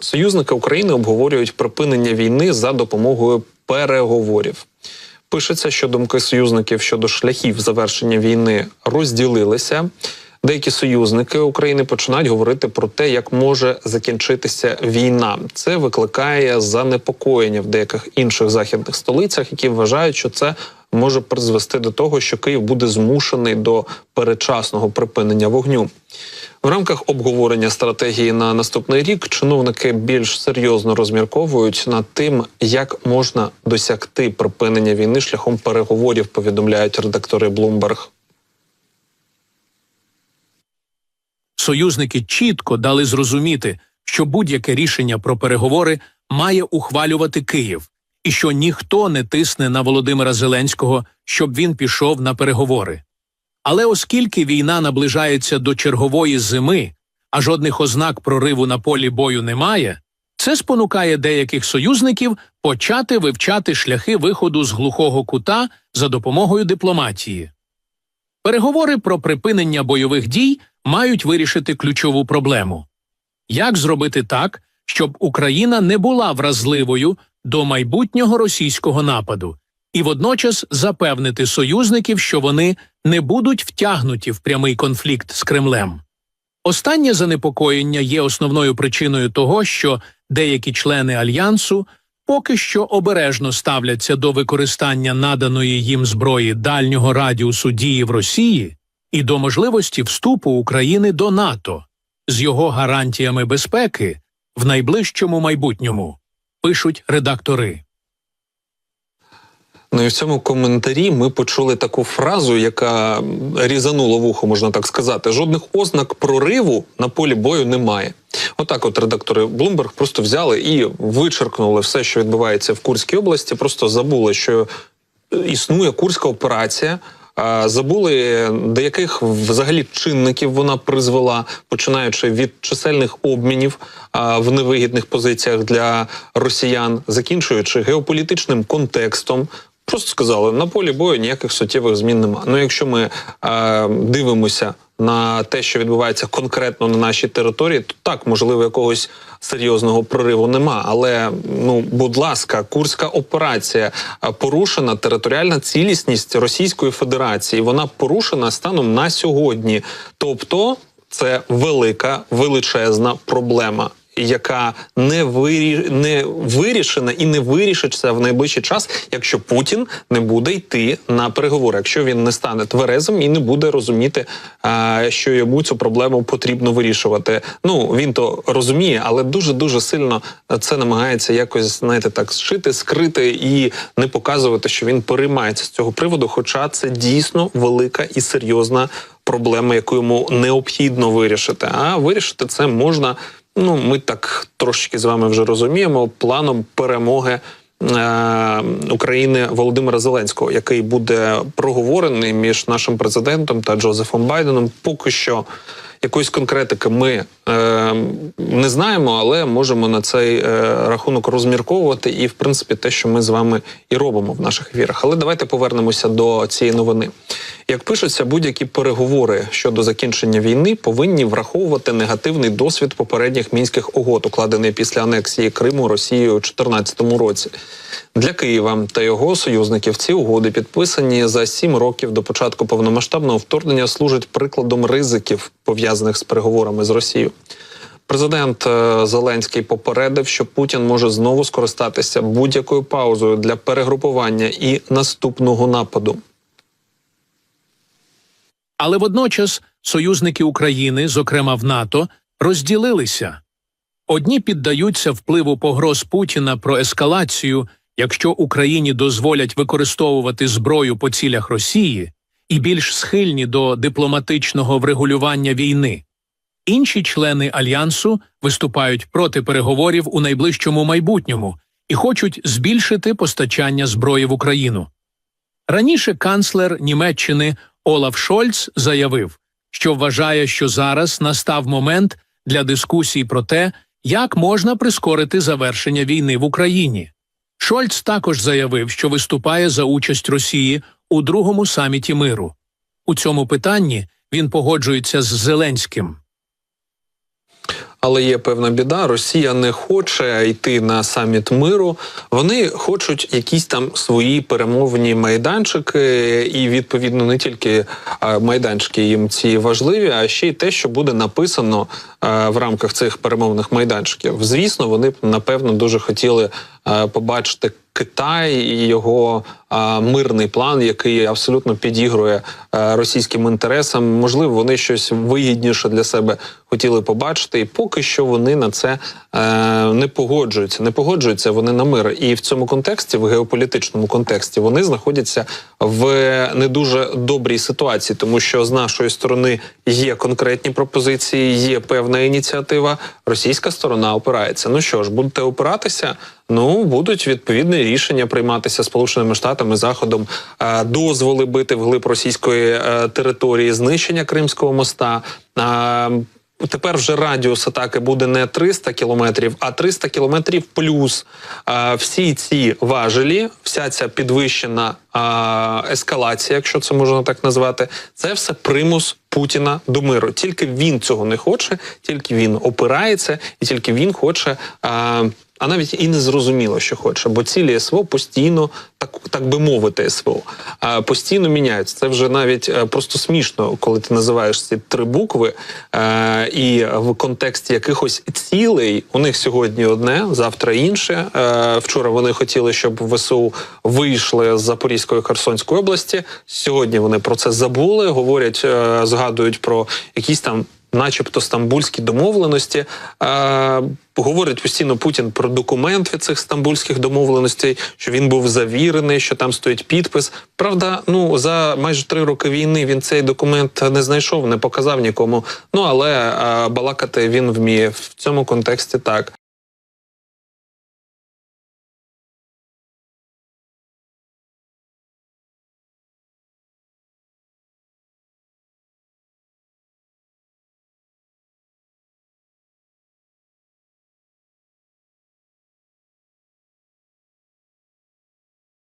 Союзники України обговорюють припинення війни за допомогою переговорів. Пишеться, що думки союзників щодо шляхів завершення війни розділилися. Деякі союзники України починають говорити про те, як може закінчитися війна. Це викликає занепокоєння в деяких інших західних столицях, які вважають, що це може призвести до того, що Київ буде змушений до передчасного припинення вогню. В рамках обговорення стратегії на наступний рік чиновники більш серйозно розмірковують над тим, як можна досягти припинення війни шляхом переговорів. Повідомляють редактори Bloomberg. Союзники чітко дали зрозуміти, що будь-яке рішення про переговори має ухвалювати Київ, і що ніхто не тисне на Володимира Зеленського, щоб він пішов на переговори. Але оскільки війна наближається до чергової зими, а жодних ознак прориву на полі бою немає, це спонукає деяких союзників почати вивчати шляхи виходу з глухого кута за допомогою дипломатії. Переговори про припинення бойових дій мають вирішити ключову проблему як зробити так, щоб Україна не була вразливою до майбутнього російського нападу, і водночас запевнити союзників, що вони не будуть втягнуті в прямий конфлікт з Кремлем. Останнє занепокоєння є основною причиною того, що деякі члени альянсу поки що обережно ставляться до використання наданої їм зброї дальнього радіусу дії в Росії і до можливості вступу України до НАТО з його гарантіями безпеки в найближчому майбутньому, пишуть редактори. Ну і в цьому коментарі ми почули таку фразу, яка різанула вухо, можна так сказати. Жодних ознак прориву на полі бою немає. Отак, от редактори Bloomberg просто взяли і вичеркнули все, що відбувається в Курській області. Просто забули, що існує курська операція. Забули, до яких взагалі чинників вона призвела, починаючи від чисельних обмінів в невигідних позиціях для росіян, закінчуючи геополітичним контекстом. Просто сказали, на полі бою ніяких суттєвих змін нема. Ну, якщо ми е, дивимося на те, що відбувається конкретно на нашій території, то так, можливо, якогось серйозного прориву нема. Але ну, будь ласка, курська операція порушена територіальна цілісність Російської Федерації. Вона порушена станом на сьогодні. Тобто, це велика величезна проблема яка не вирі... не вирішена і не вирішиться в найближчий час, якщо Путін не буде йти на переговори, якщо він не стане тверезим і не буде розуміти, що йому цю проблему потрібно вирішувати. Ну він то розуміє, але дуже дуже сильно це намагається якось знаєте так зшити, скрити і не показувати, що він переймається з цього приводу. Хоча це дійсно велика і серйозна проблема, яку йому необхідно вирішити. А вирішити це можна. Ну, ми так трошечки з вами вже розуміємо планом перемоги. е, України Володимира Зеленського, який буде проговорений між нашим президентом та Джозефом Байденом, поки що якоїсь конкретики ми е, не знаємо, але можемо на цей е, рахунок розмірковувати. І, в принципі, те, що ми з вами і робимо в наших ефірах. Але давайте повернемося до цієї новини. Як пишеться, будь-які переговори щодо закінчення війни повинні враховувати негативний досвід попередніх мінських угод, укладений після анексії Криму Росією у 2014 році. Для Києва та його союзників ці угоди, підписані за сім років до початку повномасштабного вторгнення, служать прикладом ризиків пов'язаних з переговорами з Росією. Президент е, Зеленський попередив, що Путін може знову скористатися будь-якою паузою для перегрупування і наступного нападу. Але водночас союзники України, зокрема в НАТО, розділилися. Одні піддаються впливу погроз Путіна про ескалацію, якщо Україні дозволять використовувати зброю по цілях Росії, і більш схильні до дипломатичного врегулювання війни. Інші члени альянсу виступають проти переговорів у найближчому майбутньому і хочуть збільшити постачання зброї в Україну. Раніше канцлер Німеччини Олаф Шольц заявив, що вважає, що зараз настав момент для дискусій про те, як можна прискорити завершення війни в Україні. Шольц також заявив, що виступає за участь Росії у другому саміті миру. У цьому питанні він погоджується з Зеленським. Але є певна біда. Росія не хоче йти на саміт миру. Вони хочуть якісь там свої перемовні майданчики, і відповідно не тільки е, майданчики їм ці важливі, а ще й те, що буде написано е, в рамках цих перемовних майданчиків. Звісно, вони б напевно дуже хотіли е, побачити Китай і його а, мирний план, який абсолютно підігрує е, російським інтересам. Можливо, вони щось вигідніше для себе хотіли побачити, і поки що вони на це е, не погоджуються. Не погоджуються вони на мир. І в цьому контексті, в геополітичному контексті, вони знаходяться в не дуже добрій ситуації, тому що з нашої сторони є конкретні пропозиції, є певна ініціатива. Російська сторона опирається. Ну що ж, будете опиратися. Ну будуть відповідні рішення прийматися сполученими штатами заходом е, дозволи бити вглиб російської е, території, знищення Кримського моста. Е, Тепер вже радіус атаки буде не 300 кілометрів, а 300 кілометрів плюс. А, всі ці важелі, вся ця підвищена а, ескалація, якщо це можна так назвати, це все примус Путіна до миру. Тільки він цього не хоче, тільки він опирається, і тільки він хоче. А, а навіть і не зрозуміло, що хоче, бо цілі СВО постійно, так так би мовити, СВО постійно міняються. Це вже навіть е, просто смішно, коли ти називаєш ці три букви, е, і в контексті якихось цілей у них сьогодні одне, завтра інше. Е, вчора вони хотіли, щоб ВСУ вийшли з Запорізької Херсонської області. Сьогодні вони про це забули. Говорять, е, згадують про якісь там. Начебто стамбульські домовленості е, говорить постійно Путін про документ від цих стамбульських домовленостей, що він був завірений, що там стоїть підпис. Правда, ну за майже три роки війни він цей документ не знайшов, не показав нікому. Ну але е, балакати він вміє в цьому контексті так.